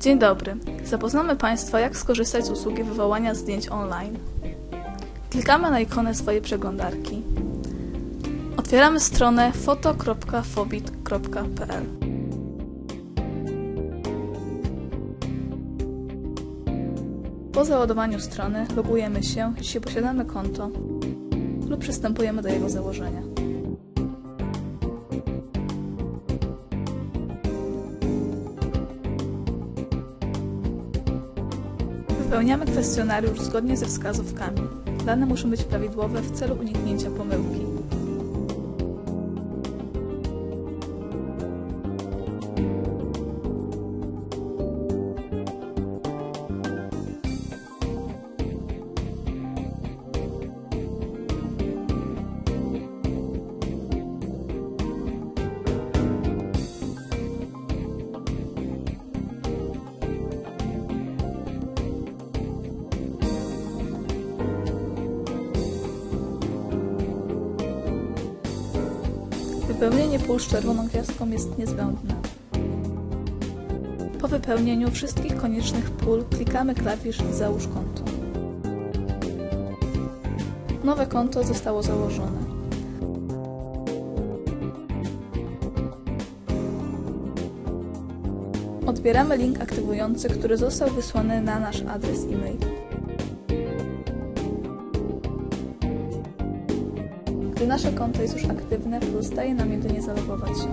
Dzień dobry. Zapoznamy Państwa, jak skorzystać z usługi wywołania zdjęć online. Klikamy na ikonę swojej przeglądarki. Otwieramy stronę foto.fobit.pl Po załadowaniu strony logujemy się, jeśli posiadamy konto lub przystępujemy do jego założenia. Wypełniamy kwestionariusz zgodnie ze wskazówkami. Dane muszą być prawidłowe w celu uniknięcia pomyłki. Wypełnienie pól z czerwoną gwiazdką jest niezbędne. Po wypełnieniu wszystkich koniecznych pól klikamy klawisz Załóż konto. Nowe konto zostało założone. Odbieramy link aktywujący, który został wysłany na nasz adres e-mail. Gdy nasze konto jest już aktywne, pozostaje nam jedynie zalogować się.